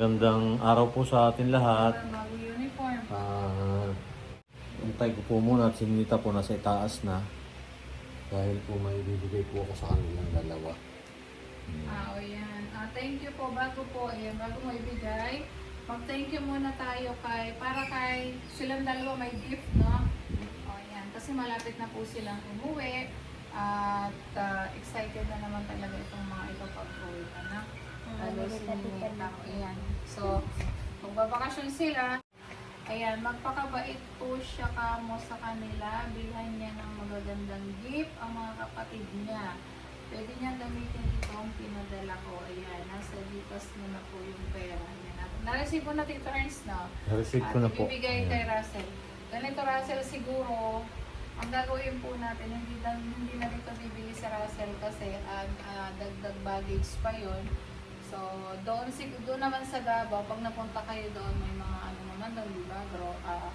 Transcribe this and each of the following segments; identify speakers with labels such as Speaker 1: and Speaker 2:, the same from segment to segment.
Speaker 1: Magandang araw po sa atin lahat.
Speaker 2: Bago uniform.
Speaker 1: Ah, Antay ko po muna at si Nita po nasa itaas na. Dahil po may bibigay po ako sa kanilang dalawa.
Speaker 2: Ah, o yan. Ah, thank you po. Bago po, ayan, bago mo ibigay, mag-thank you muna tayo kay, para kay silang dalawa may gift, no? O yan. Kasi malapit na po silang umuwi. At ah, excited na naman talaga itong mga ito pag-uwi. Anak. Lalo si Nita. Ayan. So, magbabakasyon sila. Ayan, magpakabait po siya kamo sa kanila. Bilhan niya ng magagandang gift ang mga kapatid niya. Pwede niya gamitin ito ang pinadala ko. Ayan, nasa Gcash mo na po yung pera. Ayan. Na-receive ko na Tito Ernst, no?
Speaker 1: Na-receive ko na po.
Speaker 2: ibibigay kay Russell. Ganito Russell siguro, ang gagawin po natin, hindi, na, hindi na dito bibili sa Russell kasi ah, ah, dagdag baggage pa yon. So, doon, doon naman sa Davao, pag napunta kayo doon, may mga ano naman doon, di ba? Gro, ah,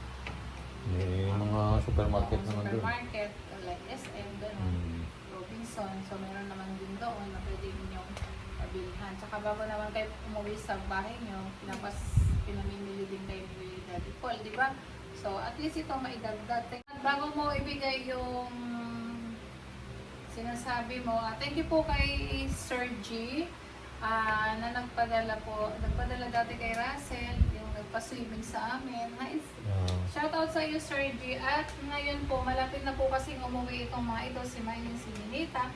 Speaker 1: May mga supermarket
Speaker 2: oo,
Speaker 1: naman doon.
Speaker 2: Supermarket, like SM, gano'n.
Speaker 1: Hmm.
Speaker 2: Robinson. So, meron naman din doon na pwede ninyong pabilhan. Tsaka bago naman kayo umuwi sa bahay nyo, pinapas, pinamimili din kayo ni Daddy Paul, di ba? So, at least ito maidagdag. At Bago mo ibigay yung sinasabi mo, ah, thank you po kay Sir G ah, na nagpadala po, nagpadala dati kay Russell, yung nagpa-swimming sa amin. Nice.
Speaker 1: Ah,
Speaker 2: Shoutout sa iyo, Sir G. At ngayon po, malapit na po kasing umuwi itong mga ito, si Maylin, si Ninita.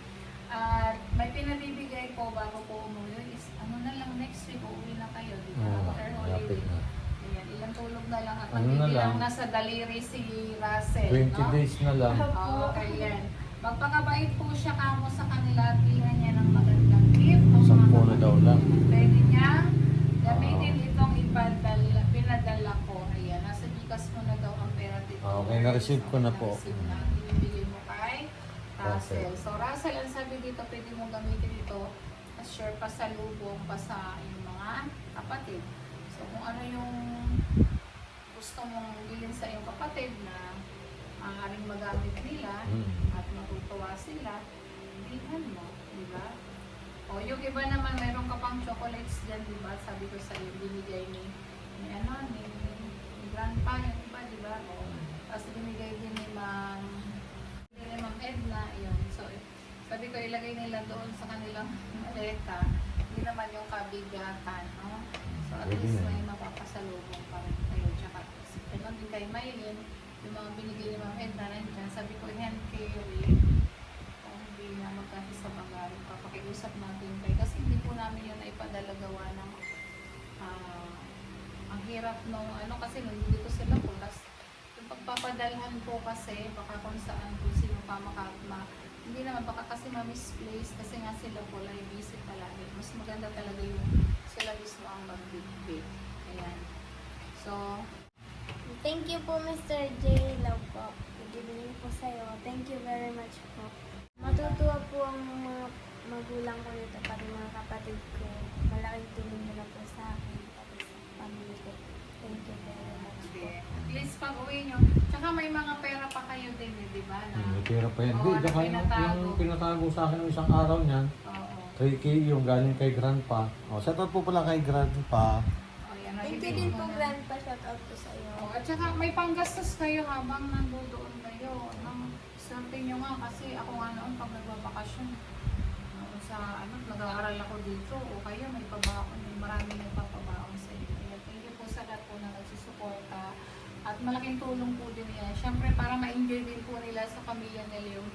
Speaker 2: At may pinabibigay po bago po umuwi is, ano na lang, next week uuwi na kayo, di ba?
Speaker 1: ah,
Speaker 2: After holiday.
Speaker 1: na.
Speaker 2: Ayan, ilang tulog na lang at
Speaker 1: Ano na lang?
Speaker 2: nasa daliri si Russell,
Speaker 1: 20
Speaker 2: no?
Speaker 1: days na lang.
Speaker 2: Oo, ayan. Magpakabait po siya kamo sa kanila at niya ng magandang gift. Ng mga
Speaker 1: Sampo na daw lang.
Speaker 2: Pwede niya gamitin itong ipadala, pinadala ko. Ayan, nasa Gcash mo na daw ang pera dito.
Speaker 1: Ah, okay, na-receive ko na po.
Speaker 2: Na-receive na. Ibibigay mo kay Russell. So, Russell, ang sabi dito, pwede mong gamitin ito as sure pa sa lubong pa sa iyong mga kapatid. So, kung ano yung gusto mong bilhin sa iyong kapatid na maaaring magamit nila
Speaker 1: Hmm.
Speaker 2: at matutuwa sila, bilhan mo, di ba? O yung iba naman, mayroon ka pang chocolates dyan, di ba? Sabi ko sa iyo, binigay ni, ni ano, ni, ni grandpa, yung iba, di ba? O, tapos binigay din ni Ma'am, ni Ma'am Edna, yun. So, sabi ko, ilagay nila doon sa kanilang maleta, hindi naman yung kabigatan, no? So, at least may mapapasalubong pa rin kayo. Tsaka, ganun din kay Maylin, yung mga binigay ni Ma'am Edna, nandiyan, sabi ko, hand carry, na magkasi sa bagay, papakiusap natin kay, kasi hindi po namin yun naipadala gawa ng, ah, ang hirap nung, ano, kasi nung dito sila po, tas, yung pagpapadalhan po kasi, baka kung saan, kung sino pa makakma, hindi naman, baka kasi ma-misplace, kasi nga sila po, like, busy palagi. Mas maganda talaga yung sila mismo ang magbibig. Ayan. So,
Speaker 3: Thank you po, Mr. J. Love po. Bibigyan po sa'yo. Thank you very much po. Matutuwa po ang mga magulang ko nito, pati mga kapatid ko. Malaking tulong nila po sa akin, pati sa pamilya ko. Thank you very much po.
Speaker 2: at least pag uwi nyo, tsaka may mga pera pa kayo din, eh, di ba? Na,
Speaker 1: May pera pa yan.
Speaker 2: Oo,
Speaker 1: Hindi,
Speaker 2: na
Speaker 1: tsaka yung,
Speaker 2: pinatago.
Speaker 1: yung pinatago sa akin ng isang araw niyan,
Speaker 2: Oo.
Speaker 1: 3K yung galing kay Grandpa. O, shoutout po pala kay Grandpa.
Speaker 2: Oh, yan,
Speaker 3: Thank you din po. Grandpa. Shout out po sa iyo.
Speaker 2: Oh, at saka may panggastos kayo habang nandoon kayo. Nang swerte nyo nga kasi ako nga noon pag nagbabakasyon, ano, sa ano, nag-aaral ako dito o kayo may pabaon, may maraming nagpapabaon sa inyo. Kaya thank you po sa lahat po na nagsusuporta. At malaking tulong po din yan. Siyempre para ma-enjoy din po nila sa pamilya nila yung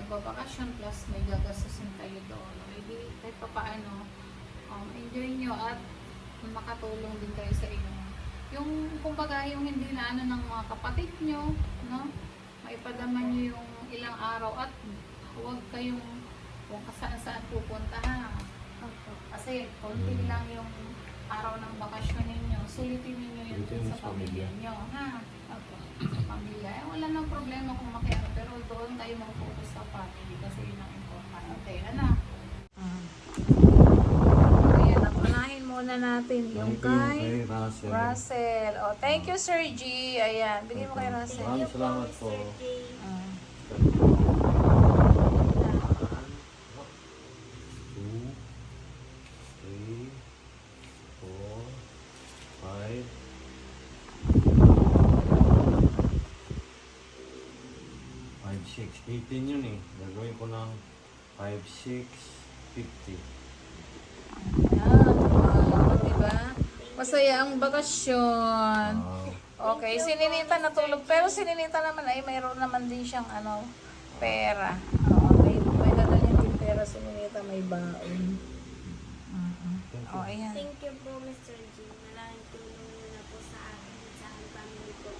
Speaker 2: nagbabakasyon plus may gagastusin kayo doon. Maybe kahit pa paano, um, enjoy nyo at makatulong din kayo sa inyong yung kumbaga yung hindi na ano ng mga kapatid nyo, no? Maipadaman nyo yung ilang araw at huwag kayong kung saan saan pupunta ha. Kasi konti
Speaker 1: mm.
Speaker 2: lang yung araw ng bakasyon ninyo. Sulitin ninyo yun
Speaker 1: Sulitin
Speaker 2: sa
Speaker 1: pamilya
Speaker 2: ninyo ha.
Speaker 3: Opo.
Speaker 2: Sa pamilya. Eh, wala nang problema kung makiano. Pero doon tayo mag-focus sa family kasi yun ang importante. Ano? Mm. Ayan, unahin muna natin yung kay
Speaker 1: Russell.
Speaker 2: Russell. Oh, thank you, Sir G. Ayan, bigyan mo kay Russell.
Speaker 1: Maraming salamat po. Sir G. 6, 18 yun eh. Gagawin ko ng 5, 6, 50.
Speaker 2: Ah, diba? Masaya ang bakasyon.
Speaker 1: Ah.
Speaker 2: Okay, si Ninita natulog. Pero si Ninita naman ay mayroon naman din siyang ano, pera. Oo, may, may dadalhin din pera si Ninita, may baon. Mm-mm. Oh, ayan.
Speaker 3: Thank you po, Mr. G. Malaking tulong niyo na po sa akin at sa aking family po.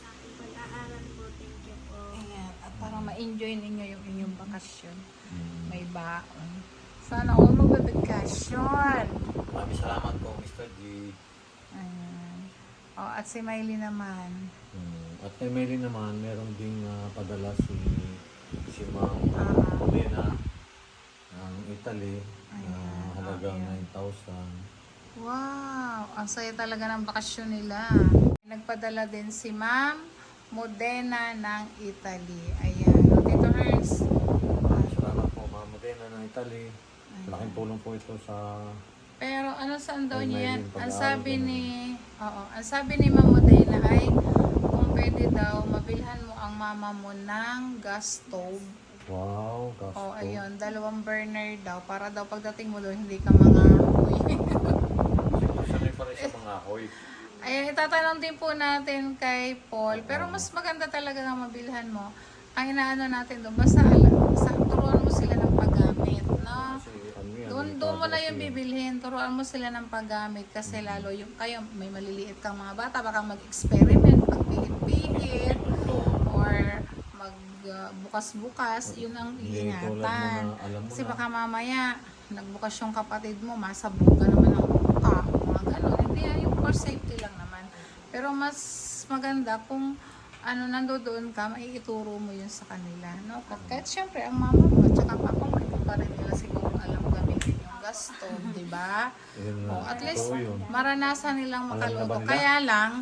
Speaker 3: Sa aking pag-aaral po, thank you po.
Speaker 2: Ayan. At para ma-enjoy ninyo yung inyong bakasyon.
Speaker 1: Mm.
Speaker 2: May baon. Sana all magbabakasyon.
Speaker 1: Maraming salamat po, Mr. G.
Speaker 2: Ayan. Oh, at si Miley naman.
Speaker 1: Mm, At kay Mary naman, meron ding ah, padala si si Ma'am
Speaker 2: Ah.
Speaker 1: Molina ng Italy na
Speaker 2: Ayan,
Speaker 1: halagang
Speaker 2: okay.
Speaker 1: 9,000.
Speaker 2: Wow! Ang saya talaga ng bakasyon nila. Nagpadala din si Ma'am Modena ng Italy. Ayan. O, Tito Herz.
Speaker 1: Maraming salamat po, Ma'am Modena ng Italy. Malaking tulong po ito sa
Speaker 2: Pero ano saan daw
Speaker 1: Ay,
Speaker 2: niya yan? Ang
Speaker 1: pag-aaral
Speaker 2: sabi
Speaker 1: ka
Speaker 2: ni... Oo. Ang sabi ni Ma'am Modena ay kung pwede daw, mabilhan mo ang mama mo ng gas stove.
Speaker 1: wow, gas
Speaker 2: O,
Speaker 1: stove.
Speaker 2: ayun. Dalawang burner daw. Para daw pagdating mo doon, hindi ka mga
Speaker 1: rin sa mga ako'y.
Speaker 2: Ayan, itatanong din po natin kay Paul. Pero mas maganda talaga nga mabilhan mo. Ang inaano natin doon, basta ala- sa, turuan mo sila ng paggamit, no?
Speaker 1: Kasi ano yan,
Speaker 2: Doon,
Speaker 1: delikado
Speaker 2: doon mo na
Speaker 1: kasi
Speaker 2: yung bibilhin. Turuan mo sila ng paggamit kasi lalo yung kayo, may maliliit kang mga bata, baka mag-experiment, pagpihit-pihit, or mag uh, yun ang
Speaker 1: mo
Speaker 2: Kasi baka mamaya, nagbukas yung kapatid mo, masabog ka naman ng muka, mga ganon. Hindi yan, yung for safety lang naman. Pero mas maganda kung ano, nandoon ka, maiituro mo yun sa kanila. No? Kahit, syempre, ang mama mo at saka pa rin nila siguro alam gamitin yung gas stove, di ba? O,
Speaker 1: na.
Speaker 2: at least, maranasan nilang makaluto. Kaya lang,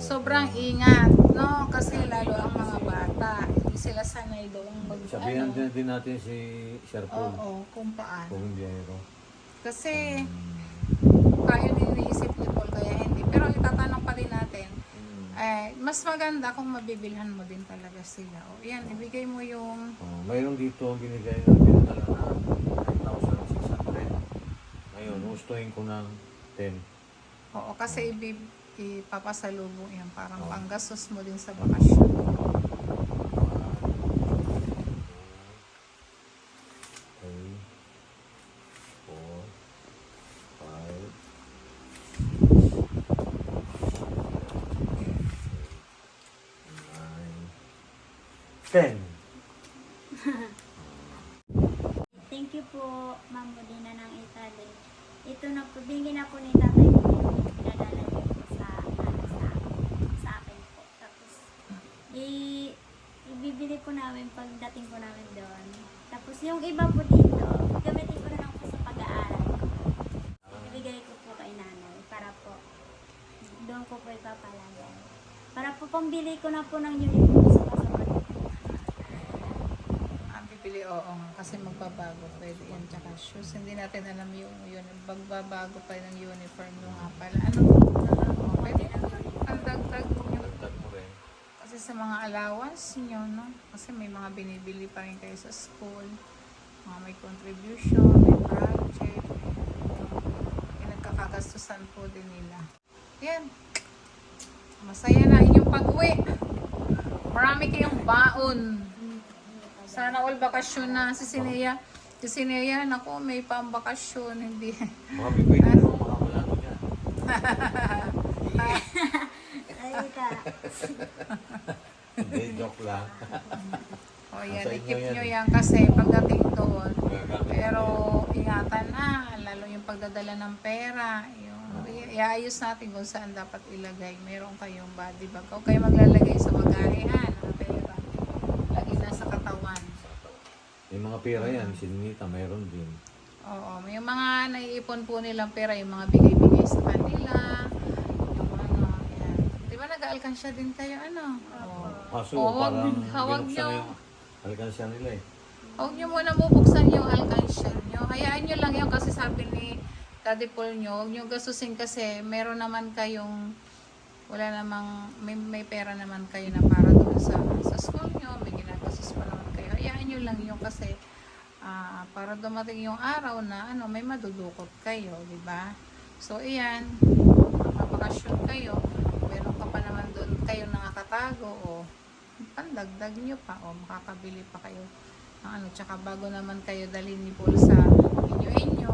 Speaker 2: sobrang ingat, no? Kasi lalo ang mga bata, hindi sila sanay doon mag,
Speaker 1: Sabihan
Speaker 2: ano,
Speaker 1: din, din natin si Sir Paul.
Speaker 2: Oo, kung paano.
Speaker 1: Kung hindi.
Speaker 2: Kasi, kaya din iniisip ni Paul, kaya hindi. Pero itatanong pa din natin, eh, mas maganda kung mabibilhan mo din talaga sila. O, yan, ibigay mo yung,
Speaker 1: Oh, mayroon dito binigay na pinadala na 9,600. Ngayon, gustuhin ko ng 10.
Speaker 2: oo, kasi ibib, ipapasalubong yan, parang
Speaker 1: Oo.
Speaker 2: panggastos mo din sa bakasyon.
Speaker 1: Three, four, five, nine, ten.
Speaker 3: Thank you po, Ma'am Modena ng Italy. Ito na po, binigyan na po ni tatay ko yung pinadala niyo po sa, ano, sa, sa akin po. Tapos, i, ibibili po namin pagdating po namin doon. Tapos, yung iba po dito, gamitin ko na lang po sa pag-aaral ko. Ibigay ko po kay nanay para po, doon ko po ipapalagay. Para po pambili ko na po ng uniform sa kasama
Speaker 2: Ang bibili, oo nga, kasi magbabago pwede yan, tsaka shoes. Hindi natin alam yung yun, magbabago pa ng uniform nung nga pala. Ano, pwede na ang dagdag
Speaker 1: mo.
Speaker 2: Kasi sa mga allowance nyo, no? Kasi may mga binibili pa rin kayo sa school. Mga may contribution, may project. Pinagkakagastusan po din nila. Yan. Masaya na inyong pag-uwi. Marami kayong baon. Sana all bakasyon na si Sinea. Si Sinea, naku, may pambakasyon. Hindi.
Speaker 1: Mga naman mga wala ko dyan.
Speaker 3: Ka.
Speaker 1: Hindi, joke lang.
Speaker 2: O yan,
Speaker 1: Nasa inyo
Speaker 2: ikip
Speaker 1: yan
Speaker 2: nyo
Speaker 1: eh.
Speaker 2: yan kasi pagdating doon.
Speaker 1: Gagamit
Speaker 2: Pero ingatan na, lalo yung pagdadala ng pera. Yung, i- iayos natin kung saan dapat ilagay. Meron kayong body bag. Huwag kayo maglalagay sa magahihan ng pera. Lagi na sa katawan.
Speaker 1: Yung mga pera yan, si Nita mayroon din.
Speaker 2: Oo, may mga naiipon po nilang pera, yung mga bigay-bigay sa kanila. Nag-aalkansya din kayo, ano? Oo.
Speaker 1: Kaso
Speaker 2: Oo, wag-
Speaker 1: parang
Speaker 2: hawag
Speaker 1: binuksan
Speaker 2: nyo.
Speaker 1: yung alkansya nila eh.
Speaker 2: Huwag nyo muna bubuksan yung alkansya nyo. Hayaan nyo lang yun kasi sabi ni Daddy Paul nyo, huwag nyo gastusin kasi meron naman kayong, wala namang, may, may pera naman kayo na para doon sa, sa school nyo, may ginagastos pa naman kayo. Hayaan nyo lang yun kasi ah, para dumating yung araw na ano, may madudukot kayo, di ba? So, iyan, mapakasyon kayo, meron ka pa naman doon kayo nakakatago o pandagdag nyo pa o makakabili pa kayo ng ano, tsaka bago naman kayo dalhin ni Paul sa inyo-inyo,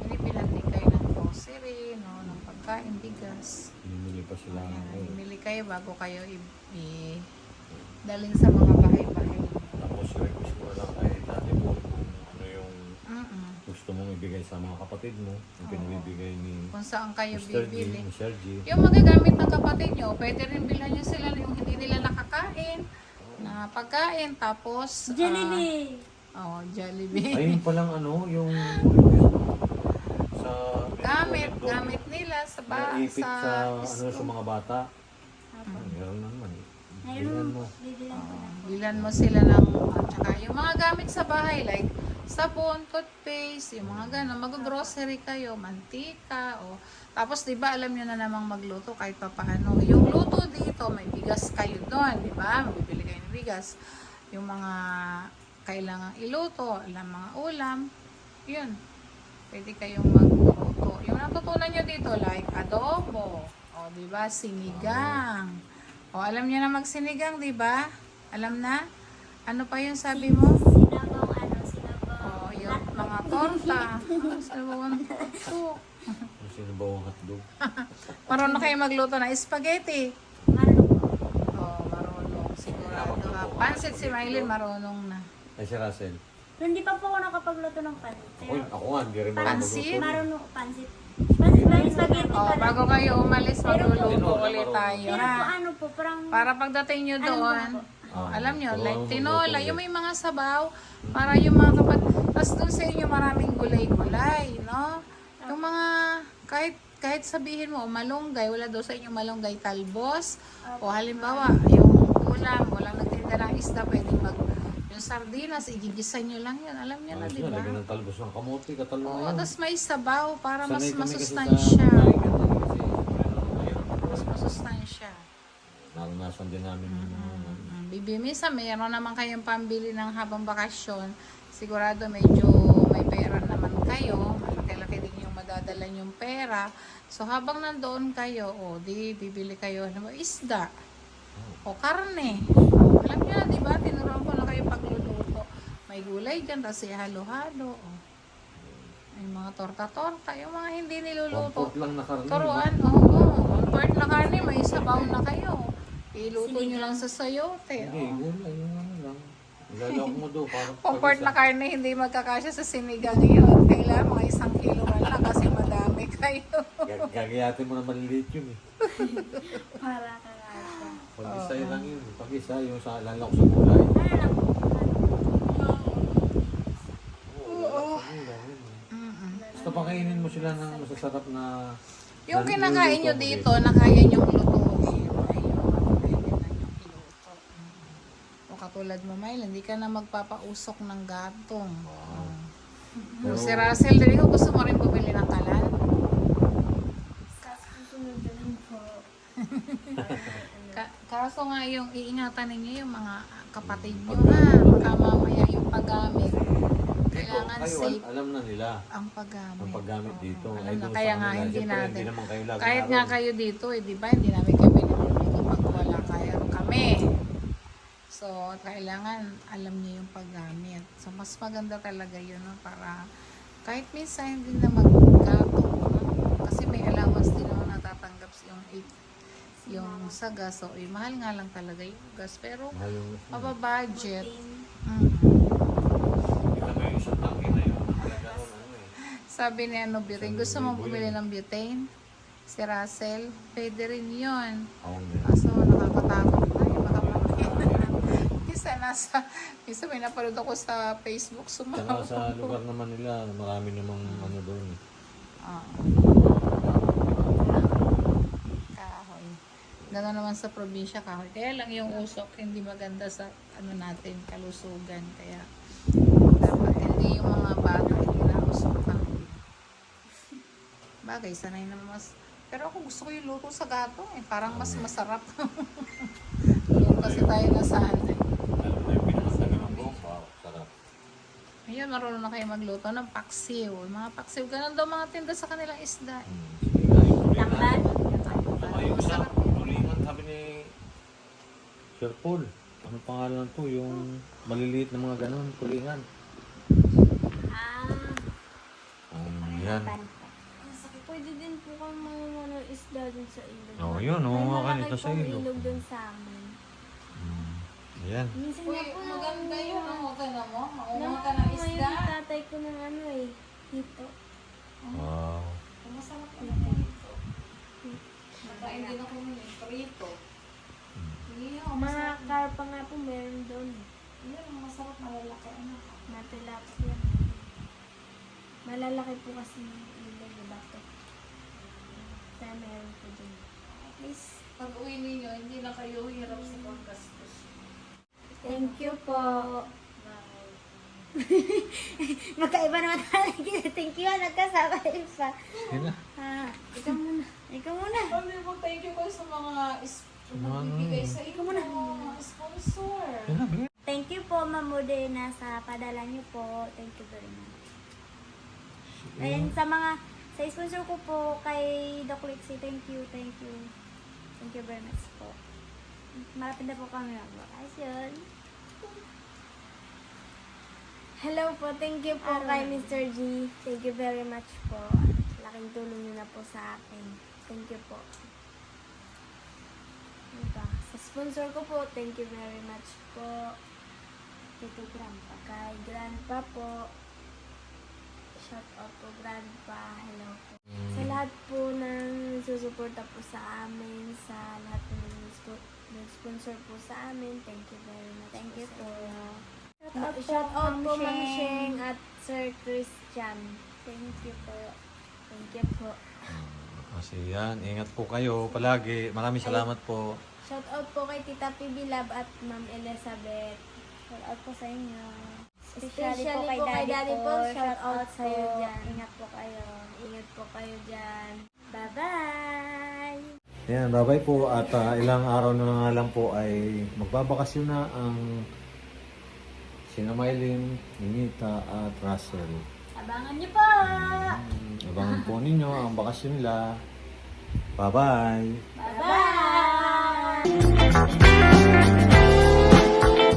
Speaker 2: binibilan din kayo ng grocery, no, ng pagkain, bigas.
Speaker 1: Bumili pa sila.
Speaker 2: Ayan,
Speaker 1: ano,
Speaker 2: bumili kayo bago kayo i- i- dalhin sa mga bahay-bahay.
Speaker 1: Tapos request ko lang kay Daddy Paul kung ano yung
Speaker 2: Mm-mm.
Speaker 1: Gusto mong ibigay sa mga kapatid mo. Yung
Speaker 2: Oo.
Speaker 1: pinamibigay ni
Speaker 2: Kung saan kayo
Speaker 1: Mr. G,
Speaker 2: bibili.
Speaker 1: Mr. G.
Speaker 2: Yung magagamit ng kapatid nyo, pwede rin bilhan nyo sila yung hindi nila nakakain na pagkain. Tapos, ah,
Speaker 3: Jollibee!
Speaker 2: oh, Jollibee.
Speaker 1: Ayun palang ano, yung request mo sa
Speaker 2: gamit,
Speaker 1: doon,
Speaker 2: gamit nila sa ba
Speaker 1: Naipit
Speaker 2: sa,
Speaker 1: sa, ano, sa mga bata.
Speaker 3: Apo.
Speaker 1: Meron naman eh.
Speaker 3: Ngayon,
Speaker 1: Bilhan mo.
Speaker 3: bibilan ko na.
Speaker 2: bilan mo sila ng at saka yung mga gamit sa bahay like sabon, toothpaste, yung mga gano'n, mag-grocery kayo, mantika, o tapos 'di ba alam niyo na namang magluto kahit pa paano. Yung luto dito, may bigas kayo doon, 'di ba? Bibili kayo ng bigas. Yung mga kailangang iluto, alam mga ulam, 'yun. Pwede kayong magluto. Yung natutunan niyo dito like adobo, o 'di ba, sinigang. O alam niyo na magsinigang, 'di ba? Alam na? Ano pa yung sabi mo?
Speaker 3: Sinabang
Speaker 2: mga torta. Sinabawang torta.
Speaker 1: Yung sinabawang hotdog.
Speaker 2: Marunong kayo magluto ng spaghetti.
Speaker 3: Marunong po.
Speaker 2: O, marunong. Sigurado ha. Pansit si Mylene, marunong na.
Speaker 1: Ay si Russell.
Speaker 3: Hindi pa po ako nakapagluto ng pansit.
Speaker 1: Ako, ako nga, hindi rin
Speaker 2: Pansit?
Speaker 1: magluto.
Speaker 3: marunong pansit. Pansit ba yung spaghetti
Speaker 2: O,
Speaker 3: pala?
Speaker 2: bago kayo umalis, magluluto ulit tayo
Speaker 3: Pero po ano po, parang...
Speaker 2: Para pagdating nyo
Speaker 3: Alam ko
Speaker 2: doon,
Speaker 3: na
Speaker 2: oh, alam nyo, like tinola, yung may mga sabaw, para yung mga kapat, tapos doon sa inyo maraming gulay-gulay, no? Yung mga, kahit kahit sabihin mo, malunggay, wala daw sa inyo malunggay talbos, o halimbawa, yung ulam, walang nagtinda ng isda, pwedeng mag, yung sardinas, igigisa nyo lang yun, alam nyo na, di ba?
Speaker 1: lagyan ng talbos ng kamote, katalo na
Speaker 2: Oo,
Speaker 1: yan.
Speaker 2: tapos may sabaw, para mas
Speaker 1: Sanay kami kasi sa
Speaker 2: masustansya.
Speaker 1: kasi, mayroon.
Speaker 2: Mas masustansya.
Speaker 1: Naranasan din namin yung mga ano.
Speaker 2: Mm, Bibi, minsan mayroon naman kayong pambili ng habang bakasyon. Sigurado medyo may pera naman kayo. Malaki-laki din yung madadala yung pera. So habang nandoon kayo, o di bibili kayo ng isda o karne. O, alam niyo na, di ba? Tinuruan ko na kayo pagluluto. May gulay dyan, tapos ihalo-halo. O. May mga torta-torta. Yung mga hindi niluluto.
Speaker 1: Lang na karne.
Speaker 2: Turuan, oo. One part na karne, may sabaw na kayo. Iluto nyo lang sa sayote. Oh.
Speaker 1: Ilalawak mo
Speaker 2: Kung part na karne, hindi magkakasya sa sinigang yun. Kailangan mga isang kilo man lang kasi madami kayo.
Speaker 1: Gag- Gagayatin mo na maliliit yun eh.
Speaker 3: Para kakasya.
Speaker 1: Pag isa yun lang yun. Pag isa yung sa lalak sa gulay. Oo. Eh.
Speaker 2: Mm-mm.
Speaker 1: Basta pakainin mo sila ng masasarap na
Speaker 2: Yung
Speaker 1: na
Speaker 2: kinakain nyo dito, na kaya nyo lutuin. Ayun, pwede na nyo iluto. O katulad mo, Mail, hindi ka na magpapausok ng gatong.
Speaker 1: Wow.
Speaker 2: Kung si Russell, din ko gusto mo rin bumili ng kalan? Ka- kaso nga yung iingatan ninyo yung mga kapatid nyo ha. Baka mamaya yung paggamit. Kailangan
Speaker 1: kayo,
Speaker 2: safe
Speaker 1: alam na nila
Speaker 2: ang paggamit.
Speaker 1: ang paggamit dito.
Speaker 2: alam
Speaker 1: Ay,
Speaker 2: na, kaya nga hindi natin.
Speaker 1: Hindi naman kayo lagi
Speaker 2: Kahit nga kayo dito eh, di ba? Hindi namin kayo pinapalito pag wala kayo kami. So, kailangan alam niyo yung paggamit. So, mas maganda talaga yun, no? Para kahit minsan hindi na maggatong, no? Kasi may allowance din naman natatanggap yung yung sa gas. So, eh, mahal nga lang talaga yung gas. Pero, mababudget. Mm. Sabi ni ano, butane, gusto mo bumili ng butane? Si Russell, pwede rin yun. Kaso nakakatakot na yun. Baka mamaya. Isa nasa, isa may napanood ako sa Facebook,
Speaker 1: Saka
Speaker 2: sumaw.
Speaker 1: sa lugar naman nila, marami namang ano doon.
Speaker 2: Ah, kahoy. Gano'n naman sa probinsya, kahoy. Kaya lang yung usok, hindi maganda sa ano natin, kalusugan. Kaya dapat hindi yung mga bata, hindi na usok kahoy. Bagay, sanay na mas... Pero ako gusto ko yung luto sa gato eh. Parang mas masarap. Doon kasi tayo nasaan eh.
Speaker 1: Alam na yung pinakasagal ng buhok. Wow, sarap.
Speaker 2: Ayun, marunong na kayo magluto ng paksiw. Mga paksiw, ganun daw mga tinda sa kanilang isda.
Speaker 1: Sige nga, yung tulingan.
Speaker 2: Yun.
Speaker 1: Sabi ni Sir Paul. Ano pangalan to? Yung maliliit na mga ganun, tulingan.
Speaker 3: Ah,
Speaker 1: Um, yan.
Speaker 3: pwede din po kang mga ano, isda dun sa ilog.
Speaker 1: Oh, yun, oo,
Speaker 3: May
Speaker 1: nga
Speaker 3: malaki
Speaker 1: kanito sa
Speaker 3: pong
Speaker 1: ilog.
Speaker 3: ilog dun sa amin.
Speaker 1: Hmm. Ayan.
Speaker 3: Minsan
Speaker 2: Uy,
Speaker 3: nga po
Speaker 2: maganda yun. Ang tingnan mo. Maunga
Speaker 3: Nakuha
Speaker 2: ka ng
Speaker 3: ngayon
Speaker 2: isda.
Speaker 3: yung tatay ko ng ano eh, hito.
Speaker 1: Wow.
Speaker 2: Masarap ka na ito. Nakain din ako ng prito. Hindi ako
Speaker 3: Mga
Speaker 2: masarap.
Speaker 3: karpa nga po meron doon.
Speaker 2: Yan, ang masarap malalaki. Ano?
Speaker 3: Natilapia. Malalaki po kasi yung ilog, diba to? Kaya meron po doon.
Speaker 2: At least, pag uwi ninyo, hindi na kayo hirap sa pagkastos.
Speaker 3: Thank you po. Magkaiba naman tayo. Thank you, nagkasama pa.
Speaker 1: Yan na.
Speaker 3: Ah, ikaw muna. Ikaw muna.
Speaker 2: Sabi mo, thank you kayo sa mga is nagbibigay sa inyo. Mga sponsor.
Speaker 3: Thank you po, Ma'am Modena, sa padala niyo po. Thank you very much. And sa mga, sa sponsor ko po kay Doc Lexi, thank you, thank you. Thank you very much po. Malapit na po kami yun. Hello po, thank you po kay Mr. G. Thank you very much po. Laking tulong niyo na po sa akin. Thank you po. Ano ba? Sa sponsor ko po, thank you very much po. Ito Grandpa. Kay Grandpa po. Shout out po Grandpa. Hello po. Lahat po ng susuporta po sa amin, sa lahat po ng spo- nag-sponsor po sa amin, thank you very much. Thank you po. Shout out, shout out po Ma'am Sheng at Sir Christian. Thank you po. Thank you po.
Speaker 1: Kasi yan, ingat po kayo palagi. Maraming salamat po.
Speaker 3: Shout out po kay Tita PB Lab at Ma'am Elizabeth. Shout out po sa inyo. Especially, po kay Daddy, po. Shout out sa iyo dyan. Ingat po kayo. Ingat po kayo dyan. Bye-bye!
Speaker 1: Yan, bye-bye po. At ah, ilang araw na nga lang po ay magbabakasyon na ang sina Mylene, Ninita at Russell.
Speaker 3: Abangan niyo po!
Speaker 1: Hmm, Abangan po ninyo ang bakasyon nila. Bye-bye!
Speaker 3: Bye-bye!